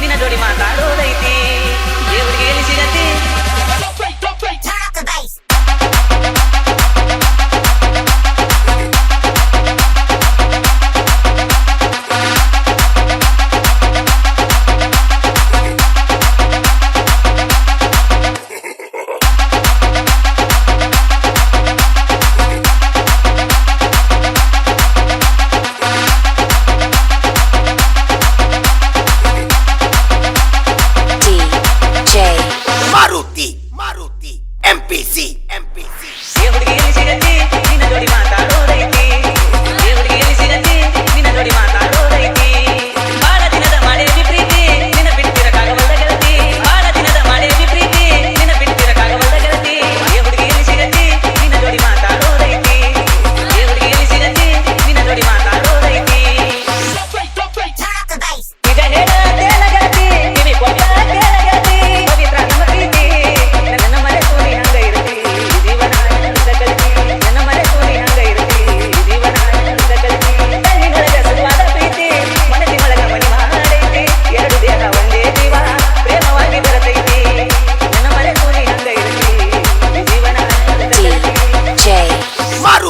ನಿನ್ನ ಜೋಡಿ ಮಾತಾಡೋದೈತಿ. Maruti, MPC,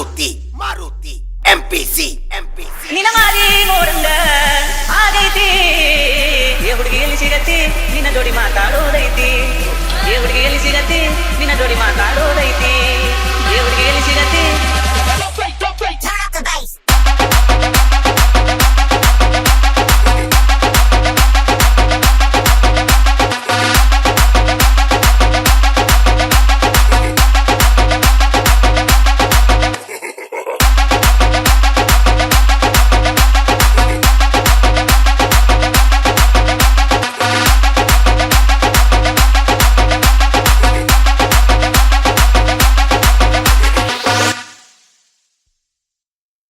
Maruti, Maruti, MPC.